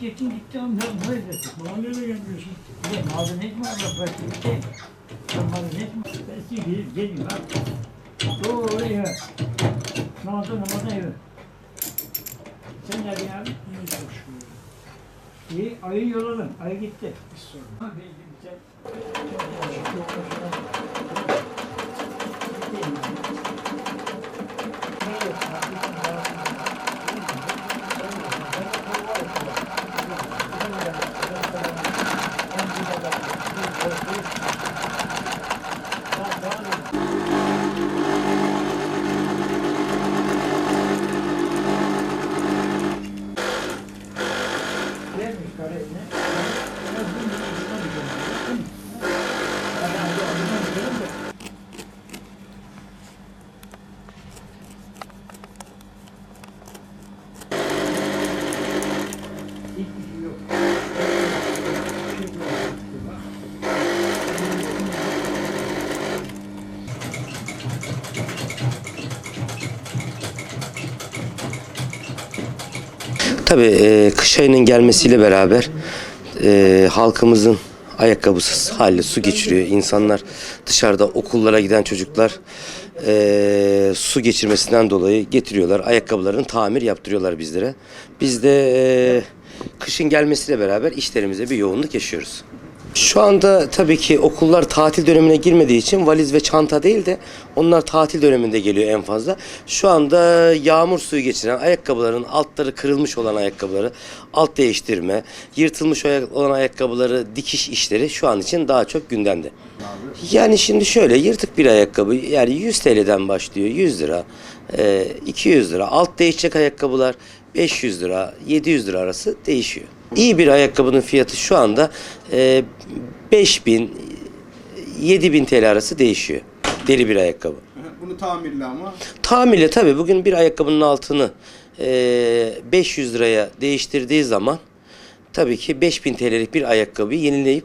gelmiyorsun gitti ama ne nereye gittik? Mahalleye de gelmiyorsun. Bir de mazenet mi var pratikte? Mazenet mi? Ben size gelip gelin bak. Doğru eve. Namaza namaza eve. Sen nerede abi? İyi çok şükür. İyi, ayı yolladım. Ayı gitti. Hiç sorun. Ha, bir- bir- bir- Tabii e, kış ayının gelmesiyle beraber e, halkımızın ayakkabısız hali su geçiriyor. İnsanlar dışarıda okullara giden çocuklar e, su geçirmesinden dolayı getiriyorlar. Ayakkabılarını tamir yaptırıyorlar bizlere. Biz de e, kışın gelmesiyle beraber işlerimize bir yoğunluk yaşıyoruz. Şu anda tabii ki okullar tatil dönemine girmediği için valiz ve çanta değil de onlar tatil döneminde geliyor en fazla. Şu anda yağmur suyu geçiren ayakkabıların altları kırılmış olan ayakkabıları alt değiştirme, yırtılmış olan ayakkabıları dikiş işleri şu an için daha çok gündemde. Yani şimdi şöyle yırtık bir ayakkabı yani 100 TL'den başlıyor 100 lira, e, 200 lira. Alt değişecek ayakkabılar 500 lira, 700 lira arası değişiyor. İyi bir ayakkabının fiyatı şu anda e, 5000 7000 TL arası değişiyor. Deri bir ayakkabı. Bunu tamirli ama Tamirle tabii bugün bir ayakkabının altını e, 500 liraya değiştirdiği zaman tabii ki 5000 TL'lik bir ayakkabıyı yenileyip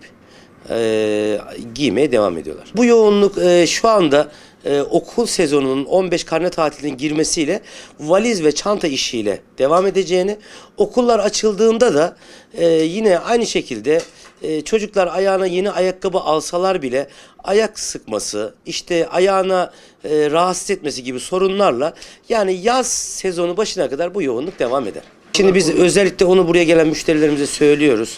e, giymeye devam ediyorlar. Bu yoğunluk e, şu anda e, okul sezonunun 15 karne tatilinin girmesiyle valiz ve çanta işiyle devam edeceğini, okullar açıldığında da e, yine aynı şekilde e, çocuklar ayağına yeni ayakkabı alsalar bile ayak sıkması, işte ayağına e, rahatsız etmesi gibi sorunlarla yani yaz sezonu başına kadar bu yoğunluk devam eder. Şimdi biz özellikle onu buraya gelen müşterilerimize söylüyoruz.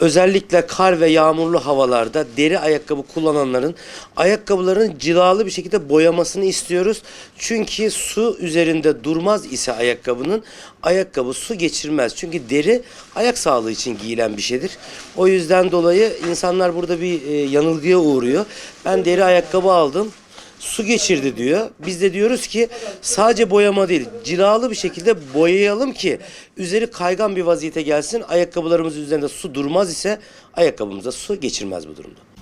Özellikle kar ve yağmurlu havalarda deri ayakkabı kullananların ayakkabıların cilalı bir şekilde boyamasını istiyoruz. Çünkü su üzerinde durmaz ise ayakkabının ayakkabı su geçirmez. Çünkü deri ayak sağlığı için giyilen bir şeydir. O yüzden dolayı insanlar burada bir e, yanılgıya uğruyor. Ben deri ayakkabı aldım su geçirdi diyor. Biz de diyoruz ki sadece boyama değil, cilalı bir şekilde boyayalım ki üzeri kaygan bir vaziyete gelsin. Ayakkabılarımız üzerinde su durmaz ise ayakkabımıza su geçirmez bu durumda.